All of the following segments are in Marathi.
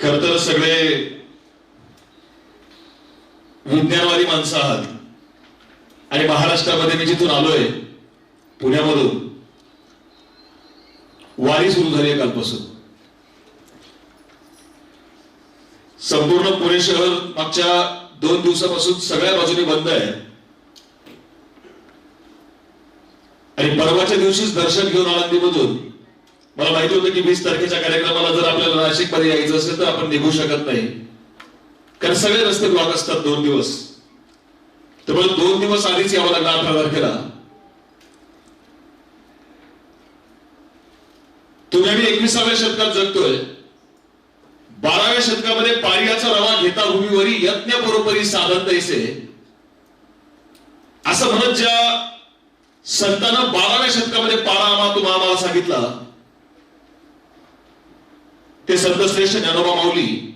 खर तर सगळे विज्ञानवादी माणसं आहात. आणि महाराष्ट्रामध्ये मी जिथून आलोय पुण्यामधून वारी सुरू झाली आहे कालपासून. संपूर्ण पुणे शहर मागच्या दोन दिवसापासून सगळ्या बाजूने बंद आहे. आणि परवाच्या दिवशीच दर्शन घेऊन आनंदीमधून मला माहिती होतं की वीस तारखेच्या कार्यक्रमाला जर आपल्याला नाशिकमध्ये यायचं असेल तर आपण निघू शकत नाही. कारण सगळे रस्ते ब्लॉक असतात दोन दिवस. त्यामुळे दोन दिवस आधीच यावं लागलं अठरा तारखेला. तुम्ही आम्ही एकविसाव्या शतकात जगतोय. बाराव्या शतकामध्ये पारियाचा रवा घेता भूमीवरी यज्ञ बरोबरी साधन तैसे. असं म्हणत ज्या संतानं बाराव्या शतकामध्ये पारा आम्हा तुम्हाला आम्हाला सांगितला ते संतश्रेष्ठ ज्ञानोबा माऊली.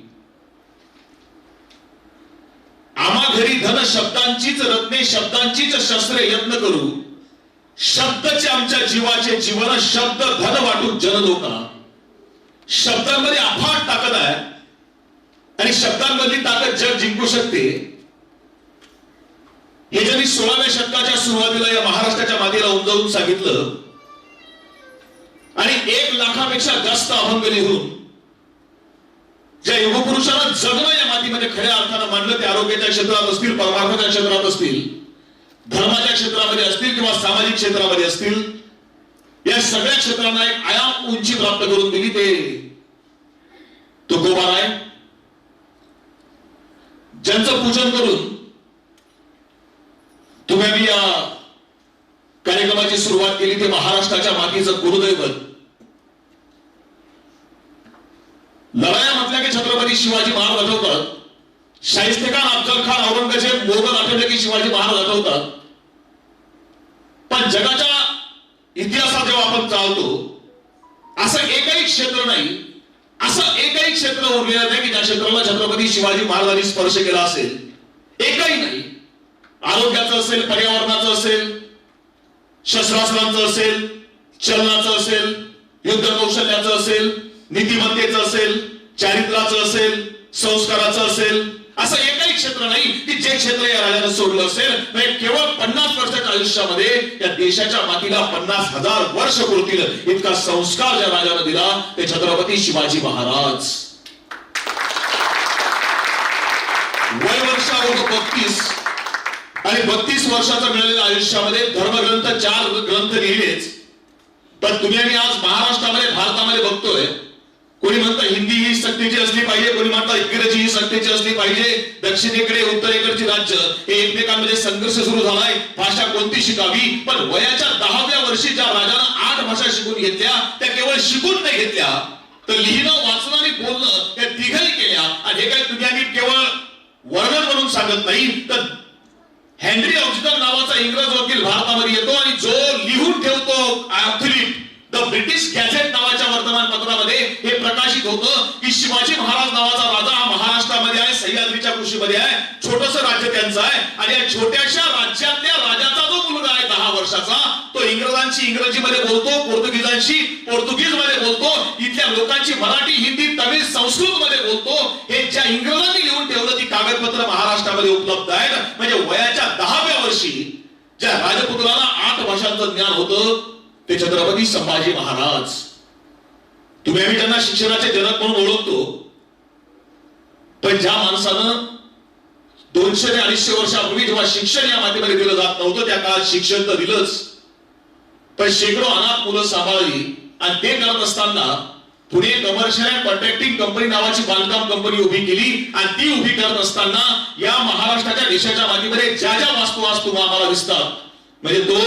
आम्हा घरी धन शब्दांचीच रत्ने शब्दांचीच शस्त्रे यत्न करू. शब्दचे आमच्या जीवाचे जीवन शब्द धन वाटून जनलोका. शब्दांमध्ये अफाट ताकद आहे. आणि शब्दांमधली ताकद जग जिंकू शकते. हे ज्यांनी सोळाव्या शतकाच्या सुरुवातीला या महाराष्ट्राच्या मातीला उमजवून सांगितलं. आणि एक लाखापेक्षा जास्त अभंग लिहून ज्या युगपुरुषाला जगणं या मातीमध्ये खऱ्या अर्थानं मांडलं ते आरोग्याच्या क्षेत्रात असतील परमार्थाच्या क्षेत्रात असतील धर्माच्या क्षेत्रामध्ये असतील किंवा सामाजिक क्षेत्रामध्ये असतील या सगळ्या क्षेत्रांना एक आयाम उंची प्राप्त करून दिली ते तुकोबा राय ज्यांचं पूजन करून तुम्ही या कार्यक्रमाची सुरुवात केली ते महाराष्ट्राच्या मातीचं गुरुदैवत. लढाया म्हटल्या की छत्रपती शिवाजी महाराज आठवतात? शाहिस्तेखान अफजल खान औरंगजेब मोगल आठवले की शिवाजी महाराज आठवतात? पण जगाच्या इतिहासात जेव्हा आपण चालतो असं एकही क्षेत्र नाही असं एकही क्षेत्र उरलेलं नाही की ज्या क्षेत्राला छत्रपती शिवाजी महाराजांनी स्पर्श केला असेल. एकही नाही. आरोग्याचं असेल पर्यावरणाचं असेल शस्त्रास्त्रांचं असेल चलनाचं असेल युद्ध कौशल्याचं असेल नीतिमत्तेचं असेल चारित्राचं असेल संस्काराचं असेल असं एकही क्षेत्र नाही की जे क्षेत्र या राजानं सोडलं असेल. नाही केवळ पन्नास वर्षाच्या आयुष्यामध्ये या देशाच्या मातीला पन्नास हजार वर्ष पुरतील. इतका संस्कार ज्या राजानं दिला ते छत्रपती शिवाजी महाराज. वय वर्ष बत्तीस. आणि बत्तीस वर्षाचं मिळालेल्या आयुष्यामध्ये धर्मग्रंथ चार ग्रंथ लिहिलेच पण तुम्ही आज महाराष्ट्रामध्ये भारतामध्ये बघतोय कोणी म्हणतं हिंदी ही सक्तीची असली पाहिजे कोणी म्हणतं इंग्रजी ही सक्तीची असली पाहिजे दक्षिणेकडे उत्तरेकडची राज्य हे एकमेकांमध्ये संघर्ष सुरू झालाय भाषा कोणती शिकावी? पण वयाच्या दहाव्या वर्षी ज्या राजानं आठ भाषा शिकून घेतल्या त्या केवळ शिकून नाही घेतल्या तर लिहिणं वाचणं आणि बोलणं त्या तिघही केल्या आणि हे काही तुम्ही आम्ही केवळ वर्णन म्हणून सांगत नाही तर हेनरी ऑक्सिडन नावाचा इंग्रज वकील भारतामध्ये येतो आणि जो लिहून ठेवतो ऍथलीट द ब्रिटिश गॅझेट नावाच्या वर्तमानपत्रामध्ये हे होतं की शिवाजी महाराज नावाचा राजा हा महाराष्ट्रामध्ये आहे सह्याद्रीच्या कृषीमध्ये आहे. छोटस राज्य त्यांचं आहे. आणि या छोट्याशा राज्यातल्या राजाचा जो मुलगा आहे दहा वर्षाचा तो इंग्रजांशी इंग्रजीमध्ये बोलतो पोर्तुगीजांशी पोर्तुगीजमध्ये बोलतो इथल्या लोकांची मराठी हिंदी तमिळ संस्कृत मध्ये बोलतो. हे ज्या इंग्रजांनी लिहून ठेवलं ती कागदपत्र महाराष्ट्रामध्ये उपलब्ध आहेत. म्हणजे वयाच्या दहाव्या वर्षी ज्या राजपुत्राला आठ भाषांचं ज्ञान होतं ते छत्रपती संभाजी महाराज. तुम्ही आम्ही त्यांना शिक्षणाचे जनक म्हणून ओळखतो. पण ज्या माणसानं दोनशे ते अडीचशे वर्षापूर्वी जेव्हा शिक्षण या मातीमध्ये दिलं जात नव्हतं त्या काळात शिक्षण तर दिलंच. पण शेकडो अनाथ मुलं सांभाळली आणि ते करत असताना Pune commercial and contracting company नावाची बांधकाम कंपनी उभी केली आणि ती उभी करत असताना या महाराष्ट्राच्या देशाच्या मातीमध्ये ज्या ज्या वास्तू वास्तू आम्हाला दिसतात म्हणजे तो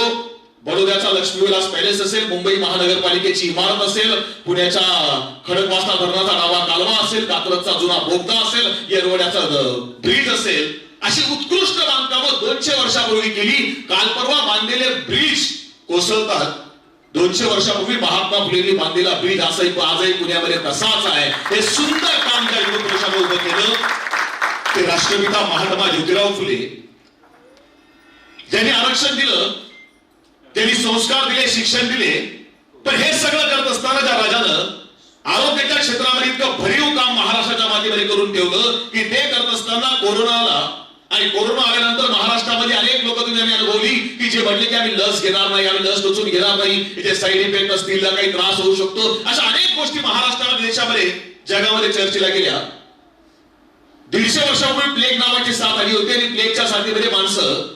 बडोद्याचा लक्ष्मीविलास पॅलेस असेल मुंबई महानगरपालिकेची इमारत असेल पुण्याच्या खडकवासना धरणाचा डावा कालवा असेल कात्रजचा जुना बोगदा असेल येरवड्याचा ब्रिज असेल अशी उत्कृष्ट बांधकामं दोनशे वर्षापूर्वी केली. काल परवा बांधलेले ब्रिज कोसळतात. दोनशे वर्षापूर्वी महात्मा फुलेंनी बांधलेला ब्रिज असंही आजही पुण्यामध्ये तसाच आहे. हे सुंदर काम ज्या युवपुरुषानं उभं केलं. ते राष्ट्रपिता महात्मा ज्योतिराव फुले ज्यांनी आरक्षण दिलं त्यांनी संस्कार दिले शिक्षण दिले. पण हे सगळं करत असताना त्या राजानं आरोग्याच्या क्षेत्रामध्ये इतकं भरीव काम महाराष्ट्राच्या मातीमध्ये करून ठेवलं की ते करत असताना कोरोना आला आणि कोरोना आल्यानंतर महाराष्ट्रामध्ये अनेक लोक तुम्ही अनुभवली की जे म्हणले की आम्ही लस घेणार नाही आम्ही लस टोचून घेणार नाही इथे साईड इफेक्ट असतील काही त्रास होऊ शकतो. अशा अनेक गोष्टी महाराष्ट्रामध्ये देशामध्ये जगामध्ये चर्चेला गेल्या. दीडशे वर्षापूर्वी प्लेग नावाची साथ आली होती आणि प्लेगच्या साथीमध्ये माणसं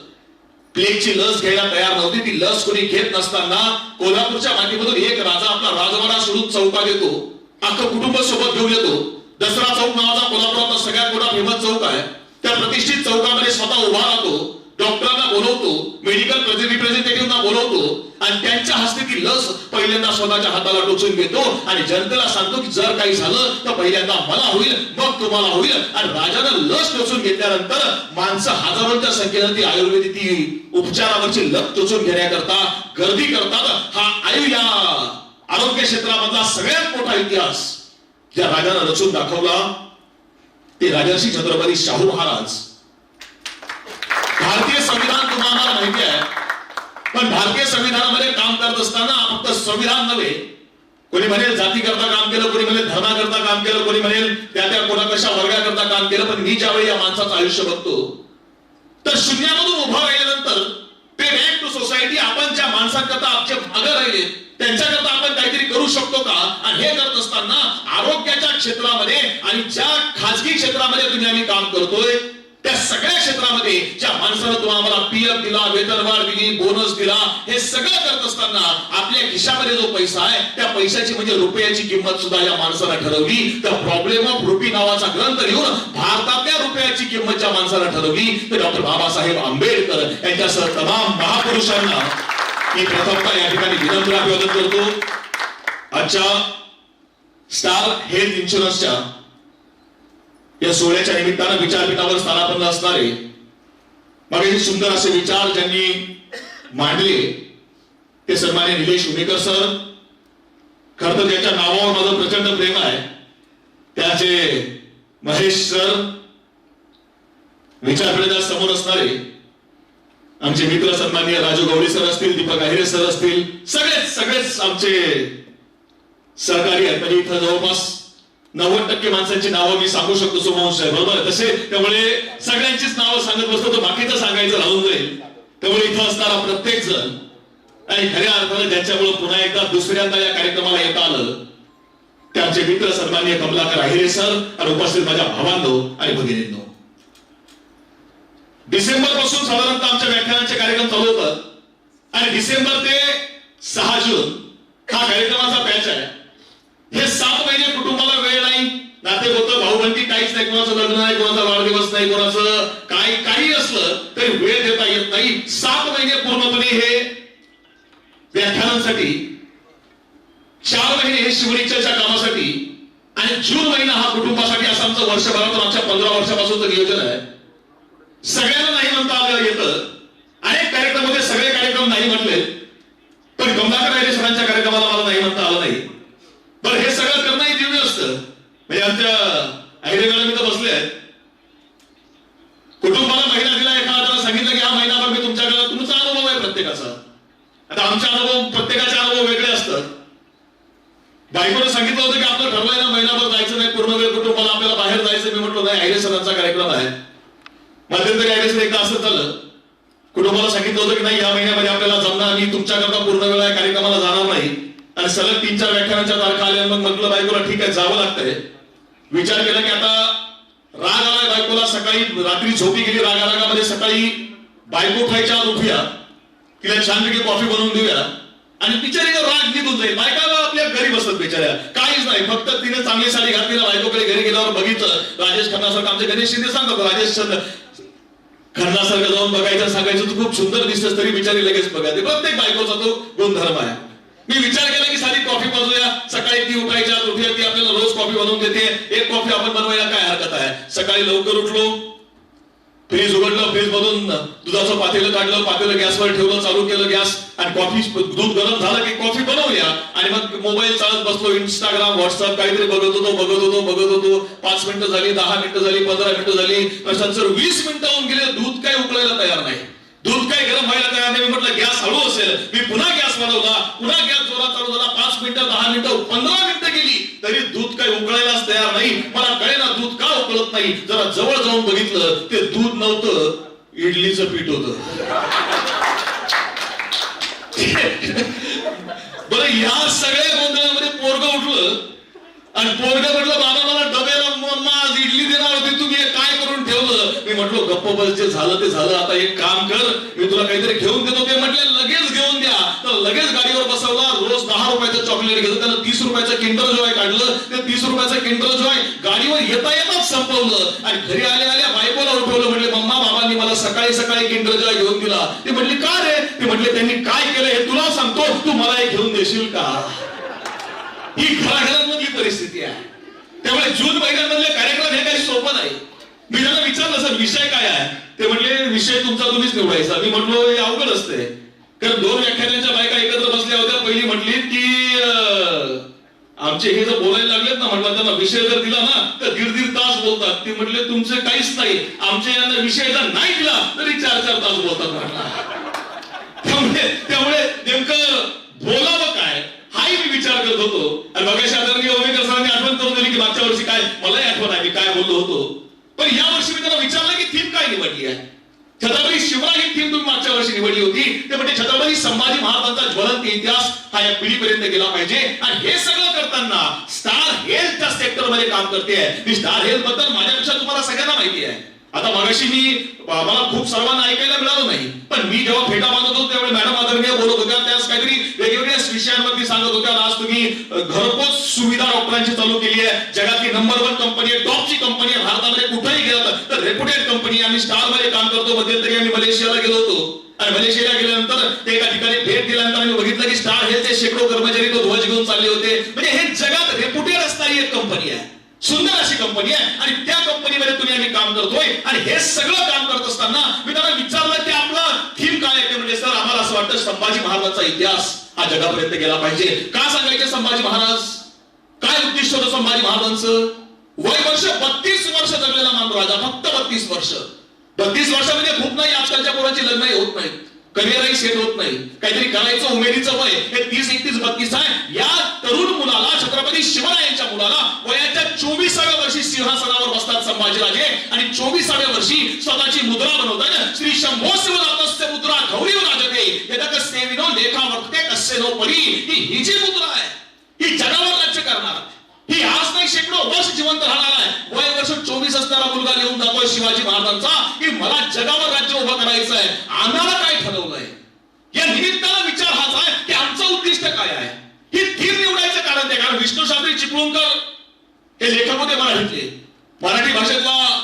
प्लेगची लस घ्यायला तयार नव्हती. ती लस कोणी घेत नसताना कोल्हापूरच्या मातीमधून एक राजा आपला राजवाडा सोडून चौकात येतो. अख्खं कुटुंब सोबत घेऊन येतो. दसरा चौक नावाचा कोल्हापुरातला सगळ्यात मोठा फेमस चौक आहे. त्या प्रतिष्ठित चौकामध्ये स्वतः उभा राहतो. डॉक्टरांना बोलवतो मेडिकल रिप्रेझेंटेटिव्हना बोलवतो आणि त्यांच्या हस्ते ती लस पहिल्यांदा स्वतःच्या हाताला टोचून घेतो आणि जनतेला सांगतो की जर काही झालं तर पहिल्यांदा मला होईल मग तुम्हाला होईल. आणि राजानं लस टोचून घेतल्यानंतर माणसं हजारोंच्या संख्येनं ती आयुर्वेदिक ती उपचारावरची लस टोचून घेण्याकरता गर्दी करतात. हा आयु या आरोग्य क्षेत्रामधला सगळ्यात मोठा इतिहास. ज्या राजानं रचून दाखवला ते राजर्षी छत्रपती शाहू महाराज भारतीय संविधान तुम्हाला माहिती आहे पण भारतीय संविधानामध्ये काम करत असताना फक्त संविधान नव्हे. कोणी म्हणेल जाती करता काम केलं कोणी म्हणेल धर्माकरता काम केलं कोणी म्हणेल त्या त्या कोणा कशा वर्गाकरता काम केलं पण मी ज्यावेळी या माणसाचं आयुष्य बघतो तर शून्यामधून उभा राहिल्यानंतर ते बॅक टू सोसायटी आपण ज्या माणसांकरता आमचे भाग राहिले त्यांच्याकरता आपण काहीतरी करू शकतो का? आणि हे करत असताना आरोग्याच्या क्षेत्रामध्ये आणि ज्या खाजगी क्षेत्रामध्ये तुम्ही आम्ही काम करतोय त्या सगळ्या क्षेत्रामध्ये ज्या माणसानं तुम्हाला पीएफ दिला वेतनवाढ दिली बोनस दिला हे सगळं करत असताना आपल्या खिशामध्ये जो पैसा आहे त्या पैशाची म्हणजे रुपयाची किंमत सुद्धा या माणसाला ठरवली. तर प्रॉब्लेम ऑफ रुपी नावाचा ग्रंथ लिहून भारतातल्या रुपयाची किंमत ज्या माणसाला ठरवली तर डॉक्टर बाबासाहेब आंबेडकर यांच्यासह तमाम महापुरुषांना मी प्रथमता या ठिकाणी विनम्र अभिवादन करतो. आजच्या स्टार हेल्थ इन्शुरन्सच्या या सोहळ्याच्या निमित्तानं विचारपीठावर स्थानापन्न असणारे मग हे सुंदर असे विचार ज्यांनी मांडले ते सन्मान्य निलेश उमेकर सर. खर तर ज्यांच्या नावावर माझं प्रचंड प्रेम आहे त्याचे महेश सर विचारपीठाच्या समोर असणारे आमचे मित्र सन्मान्य राजू गवळी सर असतील दीपक आहिरे सर असतील सगळेच सगळेच आमचे सहकारी आहेत. म्हणजे इथं जवळपास नव्वद टक्के माणसांची नावं मी सांगू शकतो सोमवंश आहे बरोबर? तसे त्यामुळे सगळ्यांचीच नावं सांगत बसतो तर बाकीचं सांगायचं राहून जाईल. त्यामुळे इथं असणारा प्रत्येक जण आणि खऱ्या अर्थानं ज्यांच्यामुळे पुन्हा एकदा दुसऱ्यांदा या कार्यक्रमाला येता आलं त्यांचे मित्र सन्मान्य कमलाकर आहिरे सर आणि उपस्थित माझ्या भावांनो आणि भगिनींनो. डिसेंबरपासून साधारणतः आमच्या व्याख्यानांचे कार्यक्रम चालू होतात आणि डिसेंबर ते सहा जून हा कार्यक्रमाचा बॅच आहे. हे सात महिने कुटुंबाला नाते होतं भाऊबंदी काहीच नाही कोणाचं लग्न नाही कोणाचा वाढदिवस नाही कोणाचं काय काही असलं तरी वेळ देता येत नाही. सात महिने पूर्णपणे हे व्याख्यानांसाठी चार महिने हे शिवणीच्या कामासाठी आणि जून महिना हा कुटुंबासाठी असं आमचं वर्षभरातून आमच्या पंधरा वर्षापासूनचं नियोजन आहे. सगळ्यांना नाही म्हणता आलं येतं. अनेक कार्यक्रम सगळे कार्यक्रम नाही म्हटले. पण गंगाकर राहिले सरांच्या कार्यक्रमाला मला नाही म्हणता आलं नाही. पण हे सगळं करणं दिव्य असतं. म्हणजे आमच्या आयरे मॅडम इथं बसले आहेत. कुटुंबाला महिना दिला एखाद्याला सांगितलं की हा महिनाभर मी तुमच्याकडे तुमचा अनुभव आहे प्रत्येकाचा. आता आमचे अनुभव प्रत्येकाचे अनुभव वेगळे असतात. बायकोने सांगितलं होतं की आपलं ठरलंय ना महिनाभर जायचं नाही पूर्ण वेळ कुटुंबाला आपल्याला बाहेर जायचं मी म्हटलं नाही आयरे सरांचा कार्यक्रम आहे. मध्यंतरी आयरे सर एकदा असं झालं. कुटुंबाला सांगितलं होतं की नाही या महिन्यामध्ये आपल्याला जमणार मी तुमच्याकरता पूर्ण वेळ या कार्यक्रमाला जाणार नाही. आणि सलग तीन चार व्याख्यानाच्या तारखा आल्या मग म्हटलं बायकोला ठीक आहे जावं लागतंय. विचार केला की आता राग आलाय बायकोला. सकाळी रात्री झोपी गेली रागा रागामध्ये सकाळी बायको खायच्या आत उठूया. तिला छानपैकी कॉफी बनवून देऊया. आणि बिचारी राग निघून जाईल. बायकाला आपल्या घरी बसत बिचाऱ्या. काहीच नाही. फक्त तिने चांगली साडी घातली बायकोकडे घरी गेल्यावर बघितलं. राजेश खन्नासारखं आमचे गणेश शिंदे सांगतो राजेश खन्नासारखं जाऊन बघायचं सांगायचं तू खूप सुंदर दिसतस तरी बिचारी लगेच बघा. ते प्रत्येक बायकोचा तो गुणधर्म आहे. मी विचार केला की साधी कॉफी बाजूया सकाळी ती उठायच्या उठूया ती आपल्याला रोज कॉफी बनवून देते. एक कॉफी आपण बनवायला काय हरकत आहे? सकाळी लवकर उठलो फ्रीज उघडलं फ्रीज मधून दुधाचं पातेलं काढलं पातेलं गॅसवर ठेवलं चालू केलं गॅस आणि कॉफी दूध गरम झालं की कॉफी बनवूया. आणि मग मोबाईल चालत बसलो इंस्टाग्राम व्हॉट्सअप काहीतरी बघत होतो बघत होतो बघत होतो. पाच मिनिटं झाली दहा मिनिटं झाली पंधरा मिनिटं झाली प्रशांत सर वीस मिनिटं होऊन गेले दूध काय उकळायला तयार नाही. दूध काय गरम व्हायला तयार नाही. मी म्हटलं गॅस हळू असेल. मी पुन्हा गॅस वाढवला. पुन्हा गॅस जोरात चालू झाला. पाच मिनिटं दहा मिनिटं पंधरा मिनिटं गेली. तरी दूध काय उकळायलाच तयार नाही. मला कळेना दूध का नाही. जरा जवळ जाऊन बघितलं. ते दूध नव्हतं इडलीचं पीठ होत. बरं ह्या सगळ्या गोंधळामध्ये पोरग उठलं. आणि पोरग म्हटलं बाबा मला डब्याला आज इडली देणार होती. तुम्ही काय ठेवलं मी म्हटलो गप्प बस जे झालं ते झालं आता एक काम कर मी तुला काहीतरी घेऊन देतो. ते म्हटले लगेच घेऊन द्या. तर लगेच गाडीवर बसवला रोज दहा रुपयाचं चॉकलेट घेतलं त्यानं तीस रुपयाचं किंडर जॉय काढलं. ते तीस रुपयाचं किंडर जॉय गाडीवर येता येताच संपवलं. आणि घरी आल्या आल्या बायकोला उठवलं म्हटले मम्मा बाबांनी मला सकाळी सकाळी किंडर जॉय घेऊन दिला. ते म्हटली का रे? ते म्हटले त्यांनी काय केलं हे तुला सांगतो तू मला हे घेऊन देशील का? ही घराघरांमधली परिस्थिती आहे. त्यामुळे जून महिन्यामधले कार्यक्रम हे काही सोपं नाही. मी त्यांना विचारलं सर विषय काय आहे? ते म्हणले विषय तुमचा तुम्हीच निवडायचा. मी म्हटलो हे अवघड असते. कारण दोन व्याख्यानांच्या बायका एकत्र बसल्या होत्या. पहिली म्हटली की आमचे हे जर बोलायला लागलेत ना म्हटलं त्यांना विषय जर दिला ना तर दीड दीड तास बोलतात. ते म्हटले तुमचे काहीच नाही. आमच्या यांना विषय जर नाही दिला तरी चार चार तास बोलतात. त्यामुळे त्यामुळे नेमकं बोलावं काय हाही मी विचार करत होतो. आणि मगाशी आदरणीय ओमेकर सरांनी आठवण करून दिली की मागच्या वर्षी काय मलाही आठवण आहे मी काय बोललो होतो. पण या वर्षी मी त्यांना विचारलं की थीम काय निवडली आहे? छत्रपती शिवराय ही थीम तुम्ही मागच्या वर्षी निवडली होती. ते म्हणजे छत्रपती संभाजी महाराजांचा ज्वलंत इतिहास हा या पिढीपर्यंत गेला पाहिजे. आणि हे सगळं करताना स्टार हेल्थच्या सेक्टरमध्ये काम करते मी स्टार हेल्थबद्दल माझ्यापेक्षा तुम्हाला सगळ्यांना माहिती आहे. आता मगाशी मी मला खूप सर्वांना ऐकायला मिळालं नाही. पण मी जेव्हा फेटा बांधत होतो त्यावेळी मॅडम आदरणीय बोलत होत्या त्यास काहीतरी विषयांवरती सांगत होत्या आज तुम्ही घरपोच सुविधा डॉक्टरांची चालू केली आहे. जगातली नंबर वन कंपनी आहे टॉपची कंपनी आहे. भारतामध्ये कुठेही गेलं तर रेप्युटेड कंपनी आम्ही स्टारमध्ये काम करतो. मध्यंतरी आम्ही मलेशियाला गेलो होतो. आणि मलेशियाला गेल्यानंतर ते एका ठिकाणी भेट दिल्यानंतर आम्ही बघितलं की स्टार हेल्थचे शेकडो कर्मचारी तो ध्वज घेऊन चालले होते. म्हणजे हे जगात रेप्युटेड असणारी एक कंपनी आहे. सुंदर अशी कंपनी आहे. आणि त्या कंपनीमध्ये तुम्ही आम्ही काम करतोय. आणि हे सगळं काम करत असताना मी त्यांना विचारलं की आपला थीम काय आहे? ते म्हणजे सर आम्हाला असं वाटतं संभाजी महाराजांचा इतिहास. हा जगापर्यंत गेला पाहिजे. का सांगायचे संभाजी महाराज? काय उद्दिष्ट होतं संभाजी महाराजांचं? वय वर्ष बत्तीस वर्ष जगलेला मान राजा फक्त बत्तीस वर्ष. बत्तीस वर्षामध्ये म्हणजे खूप नाही आजकालच्या पोरांची लग्न होत नाही करिअरही सेट होत नाही. काहीतरी करायचं उमेदीचं वय हे तीस एकतीस बत्तीस आहे. या तरुण मुलाला छत्रपती शिवरायांच्या मुलाला वयाच्या चोवीसाव्या वर्षी सिंहासनावर बसतात संभाजीराजे. आणि चोवीसाव्या वर्षी स्वतःची मुद्रा बनवतात. श्री शंभो शिवदातस्य मुद्रा गौरी राजते. यदक सेविनो लेखा वर्तते कस्य परी ही हिची मुद्रा आहे. ही जगावर राज्य करणार ही आज नाही शेकडो वर्ष जिवंत राहणार आहे. वय वर्ष चोवीस असणारा मुलगा लिहून जातोय शिवाजी महाराजांचा की मला जगावर राज्य उभं करायचं आहे. आम्हाला काय ठरवलंय? या निमित्ताला विचार हाच आहे की आमचं उद्दिष्ट काय आहे? ही धीर निवडायचं कारण ते कारण विष्णू शास्त्री चिपळूणकर हे लेखक मराठीतले. मराठी भाषेतला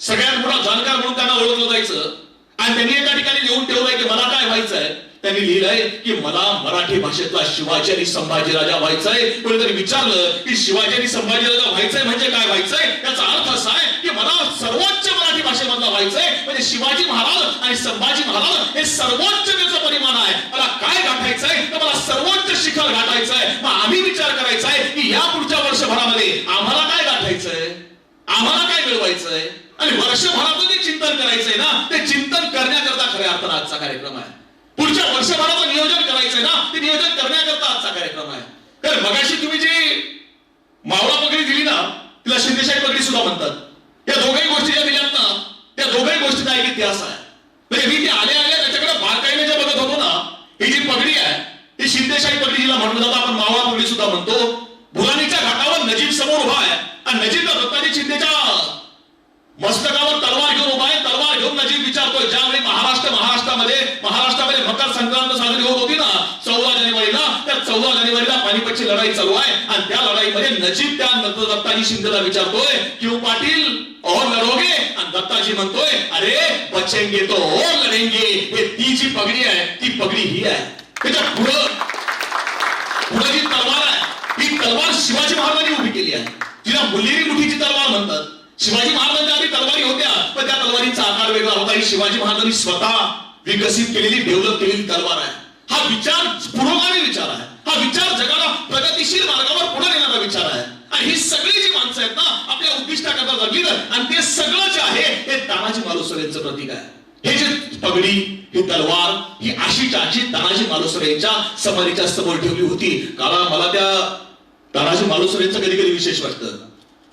सगळ्यात मोठा जाणकार म्हणून त्यांना ओळखलं जायचं. आणि त्यांनी एका ठिकाणी लिहून ठेवलंय की मला काय व्हायचंय? त्यांनी लिहिलंय की मला मराठी भाषेतला शिवाजी आणि संभाजी राजा व्हायचंय. कोणीतरी विचारलं की शिवाजी आणि संभाजी राजा व्हायचंय म्हणजे काय व्हायचंय? याचा अर्थ असा आहे की मला सर्वोच्च मराठी भाषेमधला व्हायचंय म्हणजे शिवाजी महाराज आणि संभाजी महाराज हे सर्वोच्च त्याचं परिमाण आहे. मला काय गाठायचंय? तर मला सर्वोच्च शिखर गाठायचंय. मग आम्ही विचार करायचा आहे की या पुढच्या वर्षभरामध्ये आम्हाला काय गाठायचंय? आम्हाला काय मिळवायचंय? आणि वर्षभरातून जे चिंतन करायचंय ना ते चिंतन करण्याकरता खऱ्या अर्थानं आजचा कार्यक्रम आहे. पुढच्या वर्षभराचं नियोजन करायचंय ना ते नियोजन करण्याकरता आजचा कार्यक्रम आहे. तर मगाशी तुम्ही जी मावळा पगडी दिली ना तिला शिंदेशाही पगडी सुद्धा म्हणतात. या दोघही गोष्टी ज्या दिल्यात ना त्या दोघही गोष्टीचा एक इतिहास आहे. म्हणजे मी ते आले आले त्याच्याकडे बारकाईने जे बघत होतो ना ही जी पगडी आहे ती शिंदेशाही पगडी जिला म्हणून जातं आपण मावळा पगडी सुद्धा म्हणतो भुलानीच्या घाटावर नजीब समोर उभा आहे आणि नजीब दत्ताजी शिंदेच्या मस्तकावर तलवार घेऊन उभा आहे तलवार घेऊन नजीब विचारतोय ज्यावेळी महाराष्ट्र महाराष्ट्रामध्ये महाराष्ट्रामध्ये मकर संक्रांत साजरी होत होती ना चौदा जानेवारीला त्या चौदा जानेवारीला पानिपतची लढाई चालू आहे. आणि त्या लढाईमध्ये नजीब त्या दत्त- दत्ताजी शिंदेला विचारतोय क्यू पाटील? और लढोगे? आणि दत्ताजी म्हणतोय अरे बचेंगे तो और लढेंगे. हे ती जी पगडी आहे ती पगडी ही आहे. त्याच्या पुढं पुढं जी तलवार आहे ती तलवार शिवाजी महाराजांनी उभी केली आहे. तिला मुलेरी मुठीची तलवार म्हणतात. शिवाजी महाराजांच्या आधी तलवारी होत्या पण त्या तलवारीचा आकार वेगळा होता. ही शिवाजी महाराजांनी स्वतः विकसित केलेली डेव्हलप केलेली तलवार आहे. हा विचार पुरोगामी विचार आहे. हा विचार जगाला प्रगतीशील मार्गावर पुढे नेणारा विचार आहे. आणि ही सगळी जी माणसं आहेत ना आपल्या उद्दिष्टाकरता जगली आणि ते सगळं जे आहे हे तानाजी मालुसरे यांचं प्रतीक आहे. हे जे पगडी ही तलवार ही अशी अशी तानाजी मालुसरे यांच्या समाधीच्या समोर ठेवली होती. कारण मला त्या तानाजी मालुसरे यांचं कधी कधी विशेष वाटतं.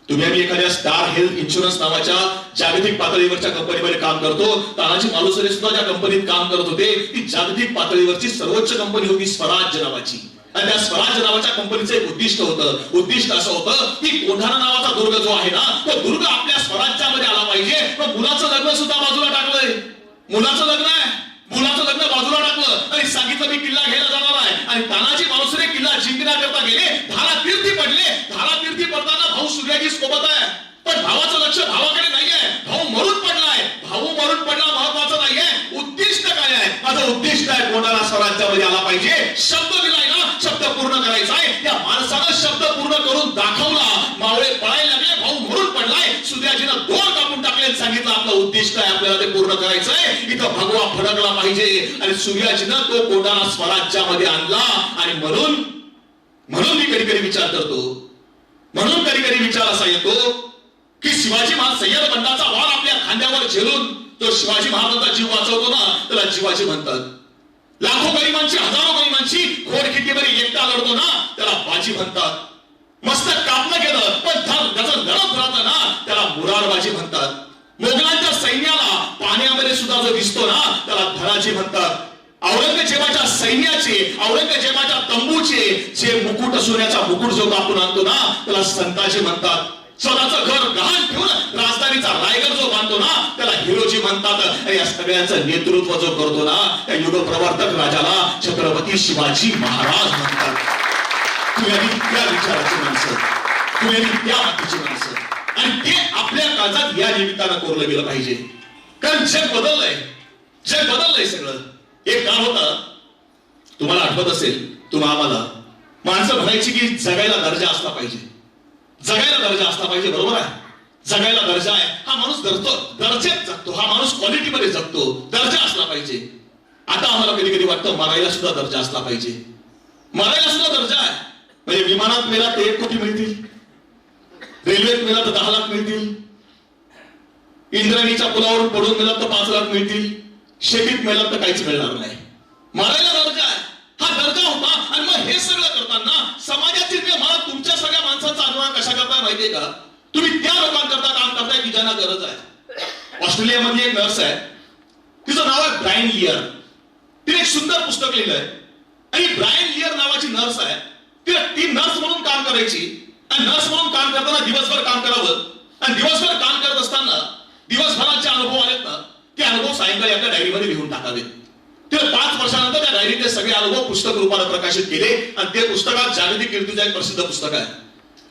तुम्ही आम्ही एखाद्या स्टार हेल्थ इन्शुरन्स नावाच्या जागतिक पातळीवरच्या कंपनीमध्ये काम करतो. तानाजी मालुसरे सुद्धा ज्या कंपनीत काम करत होते ती जागतिक पातळीवरची सर्वोच्च कंपनी होती स्वराज्य नावाची. आणि त्या स्वराज्य नावाच्या कंपनीचं एक उद्दिष्ट होतं. उद्दिष्ट असं होतं की कोंढाणा नावाचा दुर्ग जो आहे ना तो दुर्ग आपल्या स्वराज्यामध्ये आला पाहिजे. मग मुलाचं लग्न सुद्धा बाजूला टाकलंय. मुलाचं लग्न आहे. मुलाचं लग्न बाजूला टाकलं तरी सांगितलं मी किल्ला घ्यायला जाणार आहे. आणि तानाजी मालुसरे किल्ला जिंकण्याकरता गेले धारा तीर्थी पडले. धारा तीर्थी पडताना भाऊ सूर्याजी सोबत आहे. पण भावाचं लक्ष भावाकडे नाहीये. भाऊ मरून पडलाय. भाऊ मरून पडला महत्वाचं नाहीये. उद्दिष्ट काय आहे? माझं उद्दिष्ट आहे कोणाला स्वराज्यामध्ये आला पाहिजे? शब्द दिलाय ना शब्द पूर्ण करायचा आहे. त्या माणसानं शब्द पूर्ण करून दाखवला. मावळे पळायला लागले भाऊ मरून पडलाय. सूर्याजीनं दोन सांगितलं आपलं उद्दिष्ट आहे आपल्याला ते पूर्ण करायचं आहे. इथं भगवा फडकला पाहिजे. आणि सूर्याजीनं तो कोटाला स्वराज्यामध्ये आणला. आणि म्हणून म्हणून मी कधी कधी विचार करतो म्हणून कधी कधी विचार असा येतो की शिवाजी महाराज सय्यद बंडाचा वार आपल्या खांद्यावर झेलून जो शिवाजी महाराजांचा जीव वाचवतो ना त्याला जीवाजी म्हणतात. लाखो गरिबांची हजारो गरिबांची खोड खिडकीमध्ये एकटा लढतो ना त्याला बाजी म्हणतात. मस्तक कापलं गेलं पण धड- त्याचं लढत राहतं ना त्याला मुरारबाजी म्हणतात. सैन्याला पाण्यामध्ये सुद्धा जो दिसतो ना त्याला धराजी म्हणतात. औरंगजेबाच्या सैन्याचे औरंगजेबाच्या तंबूचे जे मुकुट सोन्याचा मुकुट जो कापून आणतो ना त्याला संताजी म्हणतात. स्वतःचं घर गहाण ठेवून राजधानीचा रायगड जो बांधतो ना त्याला हिरोजी म्हणतात. या सगळ्यांचं नेतृत्व जो करतो ना त्या युग प्रवर्तक राजाला छत्रपती शिवाजी महाराज म्हणतात. तुम्ही त्या विचाराची माणसं. तुम्ही त्या मातीची माणसं. आणि ते आपल्या काळात या निमित्तानं कोरलं गेलं पाहिजे. कारण जग बदललंय. जग बदललंय सगळं. एक काळ होता. तुम्हाला आठवत असेल तुम्हा आम्हाला. माणसं म्हणायची की जगायला दर्जा असला पाहिजे. जगायला दर्जा असला पाहिजे बरोबर आहे? जगायला दर्जा आहे. हा माणूस दर्जतो दर्जेत जगतो. हा माणूस क्वालिटीमध्ये जगतो. दर्जा असला पाहिजे. आता आम्हाला कधी कधी वाटतं मरायला सुद्धा दर्जा असला पाहिजे. मरायला सुद्धा दर्जा आहे. म्हणजे विमानात मेला ते एक कोटी मिळतील. रेल्वेत मेला तर दहा लाख मिळतील. इंद्राणीच्या पुलावरून पडून मेला तर पाच लाख मिळतील. शेतीत मेला तर काहीच मिळणार नाही. मारायला दर्जा आहे. हा दर्जा होता. आणि मग हे सगळं करताना समाजातील मला तुमच्या सगळ्या माणसांचा अनुभव कशा करताय माहितीये का? तुम्ही त्या लोकांकरता काम करताय की ज्यांना गरज आहे. ऑस्ट्रेलियामधली एक नर्स आहे. तिचं नाव आहे ब्रायन लियर. तिने एक सुंदर पुस्तक लिहिलंय. आणि ब्रायन लियर नावाची नर्स आहे. ती नर्स म्हणून काम करायची. आणि नर्स म्हणून काम करताना दिवसभर काम करावं. आणि दिवसभर काम करत असताना दिवसभराचे अनुभव आलेत ना ते अनुभव सायंकाळी आपल्या डायरीमध्ये लिहून टाकावेत ते पाच वर्षानंतर त्या डायरीतले सगळे अनुभव पुस्तक रूपाने प्रकाशित केले आणि ते पुस्तकात जागतिक कीर्तीचं एक प्रसिद्ध पुस्तक आहे.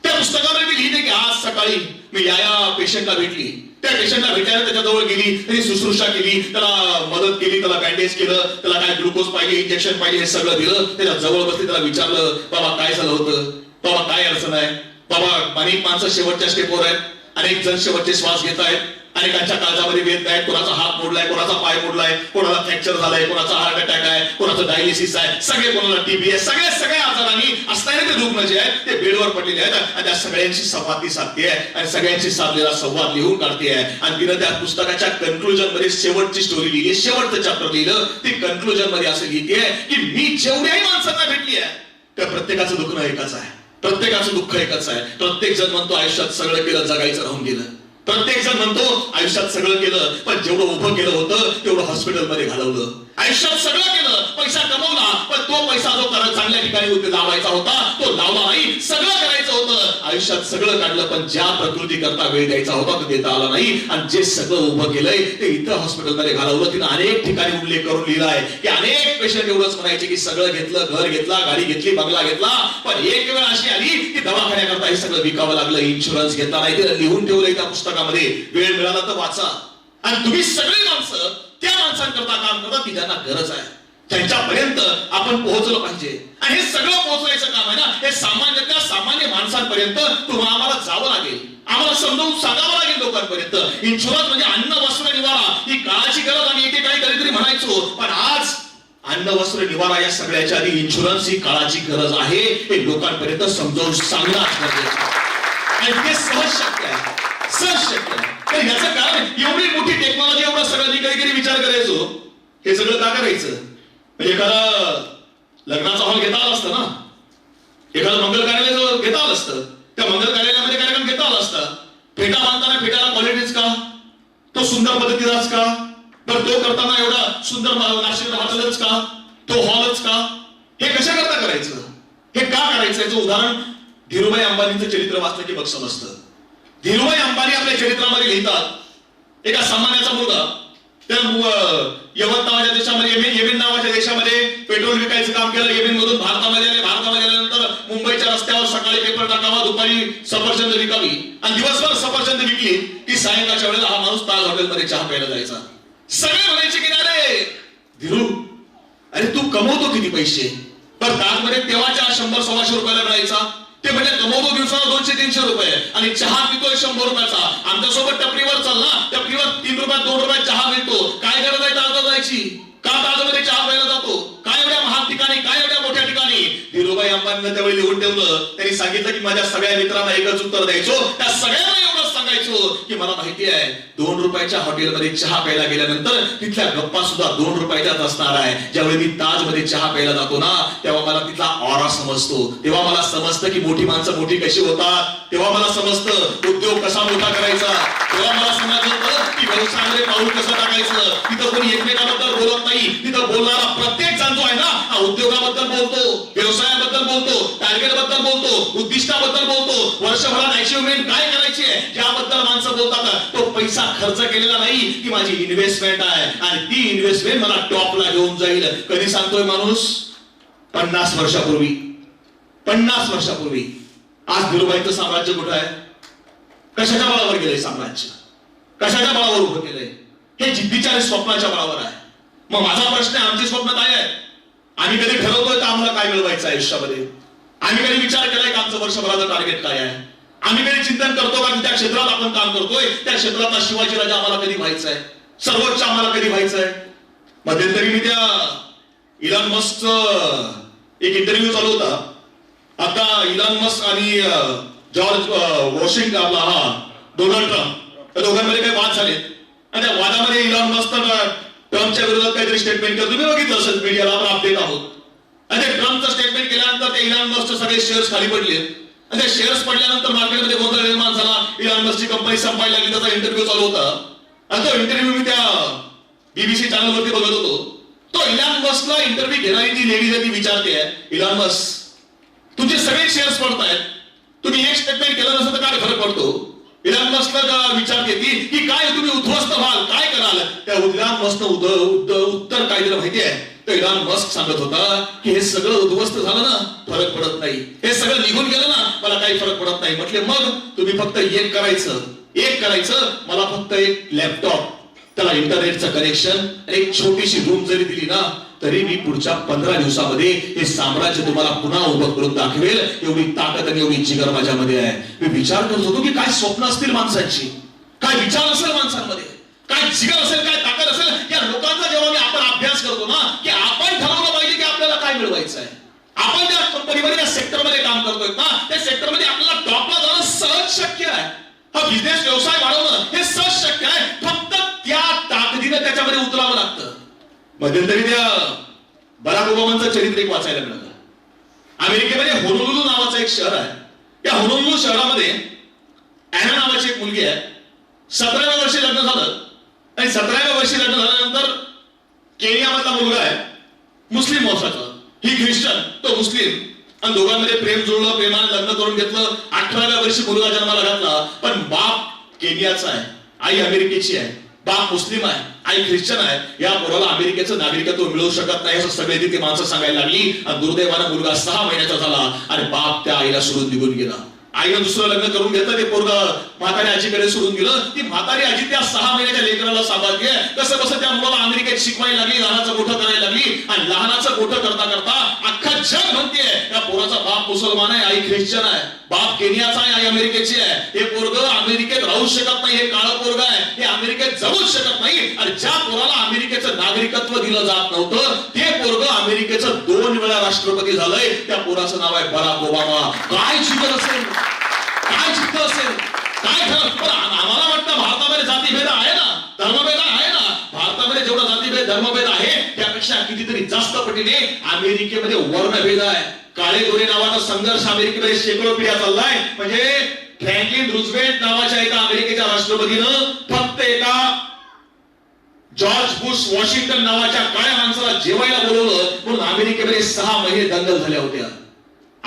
त्या पुस्तकामध्ये मी लिहिले की आज सकाळी मी या या पेशंटला भेटली. त्या पेशंटला भेटायला त्याच्याजवळ गेली त्याची शुश्रूषा केली त्याला मदत केली त्याला बँडेज केलं त्याला काय ग्लुकोज पाहिजे इंजेक्शन पाहिजे हे सगळं दिलं. त्याच्याजवळ बसली त्याला विचारलं बाबा काय झालं होतं? तेव्हा काय अडचण आहे? बाबा अनेक माणसं शेवटच्या स्टेपवर आहेत. अनेक जण शेवटचे श्वास घेत आहेत. अनेकांच्या काळजामध्ये वेद आहेत कोणाचा हात मोडलाय कोणाचा पाय मोडलाय कोणाला फ्रॅक्चर झालाय कोणाचा हार्ट अटॅक आहे कोणाचं डायलिसिस आहे. सगळे कोणाला टीबी आहे. सगळे सगळ्या आजारांनी असणारे ते रुग्ण जे आहेत ते बेडवर पडलेले आहेत आणि त्या सगळ्यांशी संवाद ती साधते आहे. आणि सगळ्यांशी साधलेला संवाद लिहून काढते आहे. आणि तिनं त्या पुस्तकाच्या कन्क्लुजनमध्ये शेवटची स्टोरी लिहिली. शेवटचं चॅप्टर लिहिलं. ती कन्क्लुजनमध्ये असं लिहिते की मी जेवढ्याही माणसांना भेटली आहे त्या प्रत्येकाचं दुःख एकच आहे. प्रत्येकाचं दुःख एकच आहे. प्रत्येक जण म्हणतो आयुष्यात सगळं केलं जगायचं राहून गेलं. प्रत्येक जण म्हणतो आयुष्यात सगळं केलं पण जेवढं उभं केलं होतं तेवढं हॉस्पिटलमध्ये घालवलं. आयुष्यात सगळं केलं पैसा कमवला पण तो पैसा जो करा चांगल्या ठिकाणी होते लावायचा होता तो लावला नाही. सगळं करायचं होतं. आयुष्यात सगळं काढलं पण ज्या प्रकृती करता वेळ द्यायचा होता तो देता आला नाही. आणि जे सगळं उभं केलंय ते इतर हॉस्पिटलमध्ये घालवलं. तिनं अनेक ठिकाणी उल्लेख करून लिहिलाय की अनेक पेशंट एवढंच म्हणायचे की सगळं घेतलं घर घेतला गाडी घेतली बंगला घेतला. पण एक वेळ अशी आली की दवाखान्याकरता हे सगळं विकावं लागलं. इन्शुरन्स घेतला नाही. ते लिहून ठेवलंय त्या पुस्तकामध्ये. वेळ मिळाला तर वाचा. आणि तुम्ही सगळी माणसं त्या माणसांकरता काम करता ती त्यांना गरज आहे. त्यांच्यापर्यंत आपण पोहोचलो पाहिजे. आणि हे सगळं पोहोचवायचं काम आहे ना हे सामान्यतः सामान्य माणसांपर्यंत तुम्हाला आम्हाला जावं लागेल. आम्हाला समजावून सांगावं लागेल लोकांपर्यंत. इन्शुरन्स म्हणजे अन्न वस्त्र निवारा. ही काळाची गरज आम्ही इथे काही कधीतरी म्हणायचो पण आज अन्न वस्त्र निवारा या सगळ्याच्या आधी इन्शुरन्स ही काळाची गरज आहे हे लोकांपर्यंत समजावून सांगणं आणि ते सहज शक्य आहे. सहज शक्य आहे. तर ह्याचं कारण एवढी मोठी टेक्नॉलॉजी एवढं सगळं जी काही विचार करायचो हे सगळं का करायचं? म्हणजे एखादा लग्नाचा हॉल घेता आला असतं ना? एखादं मंगल कार्यालय घेता आलं असतं. त्या मंगल कार्यालयामध्ये कार्यक्रम घेता आला असता. फेटा बांधताना फेटाला क्वालिटीच का? तो सुंदर पद्धतीचाच का? तर तो करताना एवढा सुंदर नाशिक हॉटेलच का? तो हॉलच का? हे कशा करता करायचं? हे का करायचं? याचं उदाहरण धीरुभाई अंबानींचं चरित्र वाचलं की बघ समजतं. धीरुभाई अंबानी आपल्या चरित्रामध्ये लिहितात. एका सामान्याचा मुलगा. त्या यवत नावाच्या देशामध्ये येमेन येमेन नावाच्या देशामध्ये पेट्रोल विकायचं काम केलं. येमेन मधून भारतामध्ये आले. भारतामध्ये आल्यानंतर मुंबईच्या रस्त्यावर सकाळी पेपर टाकावा दुपारी सफरचंद विकावी. आणि दिवसभर सफरचंद विकली की सायंकाळच्या वेळेला हा माणूस ताज हॉटेलमध्ये चहा प्यायला जायचा. सगळे म्हणायचे की अरे धीरू अरे तू कमवतो किती पैसे? पण ताजमध्ये तेव्हाच्या शंभर सव्वाशे रुपयाला मिळायचा. ते म्हणजे कमवतो दिवसाला दोनशे तीनशे रुपये. आणि चहा पितोय शंभर रुपयाचा. आमच्यासोबत टपरीवर चालला. टपरीवर तीन रुपयात दोन रुपयात चहा मिळतो. काय गरज आहे ताजा जायची? का ताजामध्ये चहा प्यायला जातो? काय एवढ्या महाग ठिकाणी? काय एवढ्या मोठ्या ठिकाणी? धीरूबाई अंबानीनं त्यावेळी लिहून ठेवलं. त्यांनी सांगितलं की माझ्या सगळ्या मित्रांना एकच उत्तर द्यायचो. त्या सगळ्या एवढंच की मला माहिती आहे दोन रुपयाच्या हॉटेलमध्ये चहा प्यायला गेल्यानंतर तिथल्या गप्पा सुद्धा दोन रुपयाच्याच असणार आहे. ज्यावेळी मी ताजमध्ये चहा प्यायला जातो ना तेव्हा मला तिथला ऑरा समजतो. तेव्हा मला समजतं की मोठी माणसं मोठी कशी होतात. तेव्हा मला समजतं उद्योग कसा मोठा करायचा. तेव्हा मला समजतं की व्यवसायामध्ये पाऊल कसं टाकायचं. तिथं कोणी एकमेकाबद्दल बोलत नाही. तिथं बोलणारा प्रत्येक जण जो आहे ना उद्योगाबद्दल बोलतो व्यवसायाबद्दल बोलतो टार्गेटबद्दल बोलतो उद्दिष्टाबद्दल बोलतो. वर्षभरात अचिव्हमेंट काय करायची आहे ज्याबद्दल माणसं बोलतात तो पैसा खर्च केलेला नाही की माझी इन्व्हेस्टमेंट आहे. आणि ती इन्व्हेस्टमेंट मला टॉपला घेऊन जाईल. कधी सांगतोय माणूस? पन्नास वर्षापूर्वी. पन्नास वर्षापूर्वी. आज धीरुभाईचं साम्राज्य कुठं आहे? कशाच्या बळावर गेलंय साम्राज्य? कशाच्या बळावर उभं केलंय? हे जिद्दीच्या आणि स्वप्नाच्या बळावर आहे. मग माझा प्रश्न आहे आमचे स्वप्न काय आहे? आम्ही कधी ठरवतोय का आम्हाला काय मिळवायचं आयुष्यामध्ये? आम्ही कधी विचार केलाय का आमचं वर्षभराचं टार्गेट काय आहे? आम्ही कधी चिंतन करतो का त्या क्षेत्रात आपण काम करतोय? त्या क्षेत्रात शिवाजी राजा आम्हाला कधी व्हायचा आहे सर्वोच्च आम्हाला कधी व्हायचं आहे मध्यंतरी मी त्या इलान मस्क एक इंटरव्ह्यू चालू होता. आता इलान मस्क आणि जॉर्ज वॉशिंग आपला हा डोनाल्ड ट्रम्प त्या दोघांमध्ये काही वाद झाले आणि त्या वादामध्ये इलान मस्क ट्रम्पच्या विरोधात काहीतरी स्टेटमेंट केलं तुम्ही बघितलं असेल मीडियाला आपण अपडेट आहोत. आणि ते ट्रम्पचं स्टेटमेंट केल्यानंतर ते इलॉन मस्कचे सगळे शेअर्स खाली पडले आणि ते शेअर्स पडल्यानंतर मार्केटमध्ये गोंधळ निर्माण झाला. इलॉन मस्कची कंपनी संपायला लागली त्याचा इंटरव्ह्यू चालू होता. आणि तो इंटरव्ह्यू मी त्या बीबीसी चॅनलवरती बघत होतो. तो इलॉन मस्कला इंटरव्ह्यू घेणारी ती लेडी ती विचारते इलॉन मस्क तुमचे सगळे शेअर्स पडतायत. तुम्ही एक स्टेटमेंट केलं नसतं तर काय फरक पडतो? इलॉन मस्कला विचार ती की काय तुम्ही उद्ध्वस्त व्हाल काय कराल? त्या इलॉन मस्क उत्तर काय दिलं माहिती आहे? तर इलॉन मस्क सांगत होता की हे सगळं उद्ध्वस्त झालं ना फरक पडत नाही. हे सगळं निघून गेलं ना मला काही फरक पडत नाही. म्हटले मग तुम्ही फक्त एक करायचं एक करायचं मला फक्त एक लॅपटॉप त्याला इंटरनेटचं कनेक्शन एक छोटीशी रूम जरी दिली ना तरी मी पुढच्या पंधरा दिवसामध्ये हे साम्राज्य तुम्हाला पुन्हा उभं करून दाखवेल. एवढी ताकद आणि एवढी जिगर माझ्यामध्ये आहे. मी विचार करत होतो की काय स्वप्न असतील माणसांची? काय विचार असेल माणसांमध्ये? काय जिगर असेल काय ताकद असेल? या लोकांचा जेव्हा मी आपण अभ्यास करतो ना की आपण ठरवलं पाहिजे की आपल्याला काय मिळवायचं आहे. आपण ज्या कंपनीमध्ये त्या सेक्टरमध्ये काम करतोय ना त्या सेक्टरमध्ये आपल्याला टॉपला जाणं सहज शक्य आहे. हा बिझनेस व्यवसाय वाढवणं हे सहज शक्य आहे. फक्त त्या ताकदीनं त्याच्यामध्ये उतरावं लागतं. मध्यंतरी त्या बराक ओबामांचं चरित्र एक वाचायला मिळालं. अमेरिकेमध्ये होनोलुलू नावाचं एक शहर आहे. या होनोलुलू शहरामध्ये ॲना नावाची एक मुलगी आहे. सतराव्या वर्षी लग्न झालं. आणि सतराव्या वर्षी लग्न झाल्यानंतर केनियामधला मुलगा आहे. मुस्लिम वंशाचा. ही ख्रिश्चन तो मुस्लिम. आणि दोघांमध्ये प्रेम जुळलं प्रेमाने लग्न करून घेतलं. अठराव्या वर्षी मुलगा जन्माला घातला. पण बाप केनियाचा आहे. आई अमेरिकेची आहे. बाप मुस्लिम आहे आई ख्रिश्चन आहे या पोराला अमेरिकेचं नागरिकत्व मिळू शकत नाही असं सगळे तिथे माणसं सांगायला लागली. आणि दुर्दैवानं मुलगा सहा महिन्याचा झाला आणि बाप त्या आईला सोडून निघून गेला. आईनं दुसरं लग्न करून घेतलं ते पोरग म्हातारी आजीकडे सोडून गेलं. ती म्हातारी आजी त्या सहा महिन्याच्या लेकराला सांभाळते. कसं कसं त्या मुलाला अमेरिकेत शिकवायला लागली लहानाचं मोठं करायला लागली आणि लहानाचं मोठं करता करता अख्खा जग म्हणते त्या पोराचा बाप मुसलमान आहे आई ख्रिश्चन आहे बाप केनियाचा आहे आई अमेरिकेची आहे. हे पोरग अमेरिकेत राहू शकत नाही हे काळं पोरग आहे हे अमेरिकेत जगूच शकत नाही. आणि ज्या पोराला अमेरिकेचं नागरिकत्व दिलं जात नव्हतं ते पोरग अमेरिकेचं दोन वेळा राष्ट्रपती झालंय. त्या पोराचं नाव आहे बराक ओबामा. काय चित्र असेल? काय चित्त असेल? काय खरं? पण आम्हाला वाटतं भारतामध्ये जातीभेद आहे ना? धर्मभेद आहे ना? भारतामध्ये जेवढा जातीभेद धर्मभेद आहे त्यापेक्षा कितीतरी जास्त पटीने अमेरिकेमध्ये वर्णभेद आहे. काळे गोरे नावाचा संघर्ष अमेरिकेमध्ये शेकडो पिढ्या चाललाय. म्हणजे फ्रँकलिन रुझवेल्ट नावाच्या एका अमेरिकेच्या राष्ट्रपतीनं फक्त एका जॉर्ज बुश वॉशिंग्टन नावाच्या काळ्या माणसाला जेवायला बोलवलं म्हणून अमेरिकेमध्ये सहा महिने दंगल झाल्या होत्या.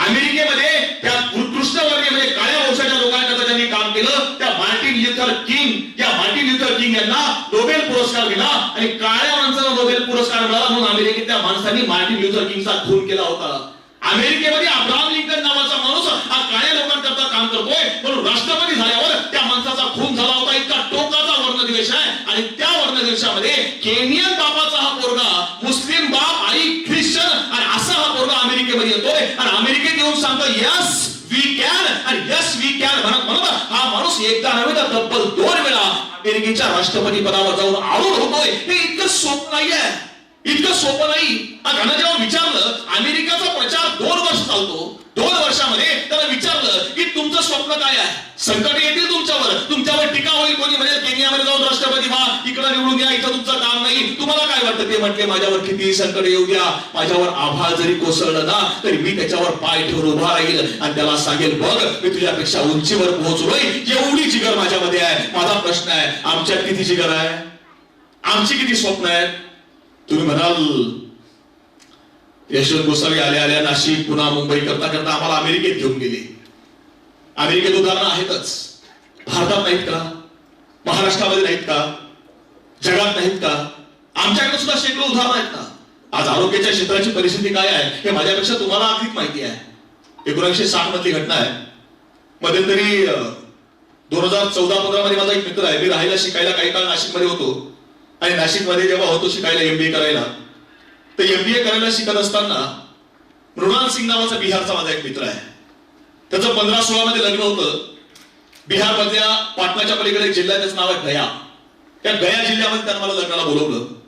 अमेरिकेमध्ये त्या कृष्णवर्णीय म्हणजे काळ्या वंशाच्या लोकांकरता त्यांनी काम केलं. त्या मार्टिन ल्युथर किंग या मार्टिन ल्युथर किंग यांना नोबेल पुरस्कार दिला आणि काळ्या माणसाला नोबेल पुरस्कार मिळाला म्हणून अमेरिकेतल्या माणसांनी मार्टिन ल्युथर किंगचा खून केला होता. अमेरिकेमध्ये अब्राहम लिंकन नावाचा माणूस हा काळ्या लोकांकरता काम करतोय. म्हणून राष्ट्रपती झाल्यावर त्या माणसाचा खून झाला होता. इतका टोकाचा वर्णद्वेष आहे. आणि त्या वर्णद्वेषामध्ये केनियन एकदा नव्हे तर तब्बल दोन वेळा अमेरिकेच्या राष्ट्रपती पदावर जाऊन आरूढ होतोय. हे इतकं सोपं नाहीये. इतकं सोपं नाही. त्यांना जेव्हा विचारलं अमेरिकेचा प्रचार दोन वर्ष चालतो. दोन वर्षामध्ये त्याला विचारलं की तुमचं स्वप्न काय आहे? संकट येतील तुमच्यावर. तुमच्यावर टीका होईल कोणी म्हणजे केनियामध्ये जाऊन राष्ट्रपती व्हा इकडे निवडून या इथं तुमचं काम नाही तुम्हाला काय वाटतं ते म्हटले माझ्यावर किती संकट येऊ द्या. माझ्यावर आभाळ जरी कोसळलं ना तरी मी त्याच्यावर पाय ठेवून उभा राहील. आणि त्याला सांगेल बघ मी तुझ्यापेक्षा उंचीवर पोहोचलोय. एवढी जिगर माझ्यामध्ये आहे. माझा प्रश्न आहे आमच्यात किती जिगर आहे? आमची किती स्वप्न आहेत? तुम्ही म्हणाल यशवंत गोसावी आल्या आल्या नाशिक पुन्हा मुंबई करता करता आम्हाला अमेरिकेत घेऊन गेले. अमेरिकेत उदाहरणं आहेतच. भारतात नाहीत का? महाराष्ट्रामध्ये नाहीत का? जगात नाहीत का? आमच्याकडे सुद्धा शेकडो उदाहरणं आहेत ना. आज आरोग्याच्या क्षेत्राची परिस्थिती काय आहे हे माझ्यापेक्षा तुम्हाला अधिक माहिती आहे. एकोणीसशे साठ मधली घटना आहे. मध्यंतरी दोन हजार चौदा पंधरा मध्ये माझा एक मित्र आहे. मी राहायला शिकायला काही काळ नाशिकमध्ये होतो. आणि नाशिकमध्ये जेव्हा होतो शिकायला एमबीए करायला तर एमबीए करायला शिकत असताना मृणाल सिंग नावाचा बिहारचा माझा एक मित्र आहे. त्याचं पंधरा सोळा मध्ये लग्न होतं. बिहार मधल्या पाटणाच्या पलीकडे एक नाव आहे गया. त्या गया जिल्ह्यामध्ये त्यांना मला लग्नाला बोलवलं.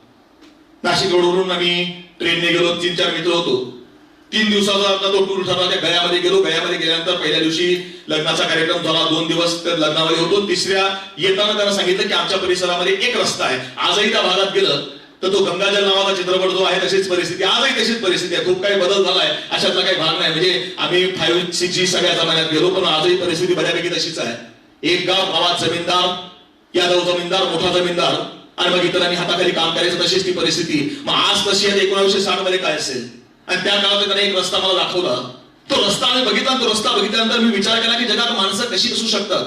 नाशिक रोडवरून आम्ही ट्रेनने गेलो तीन चार मित्र होतो. तीन दिवसाचा आमचा तो टूर ठरला. त्या गयामध्ये गेलो. गयामध्ये गेल्यानंतर पहिल्या दिवशी लग्नाचा कार्यक्रम झाला. दोन दिवस लग्नामध्ये होतो. तिसऱ्या येताना त्यांना सांगितलं की आमच्या परिसरामध्ये एक रस्ता आहे. आजही त्या भागात गेलं तर तो गंगाजल नावाचा चित्रपट जो आहे तशीच परिस्थिती. आजही तशीच परिस्थिती आहे. खूप काही बदल झालाय. अशातला काही भाग नाही. म्हणजे आम्ही फाईव्ह सिक्स जी सगळ्या जमान्यात गेलो पण आजही परिस्थिती बऱ्यापैकी तशीच आहे. एक गाव गावात जमीनदार यादव जमीनदार मोठा जमीनदार. आणि मग इतरांनी हाताखाली काम करायचं तशीच ती परिस्थिती. मग आज तशी आहे एकोणीसशे साठमध्ये काय असेल? आणि त्या काळात त्याने एक रस्ता मला दाखवला. तो रस्ता आम्ही बघितला तो रस्ता बघितल्यानंतर मी विचार केला की जगात माणसं कशी असू शकतात?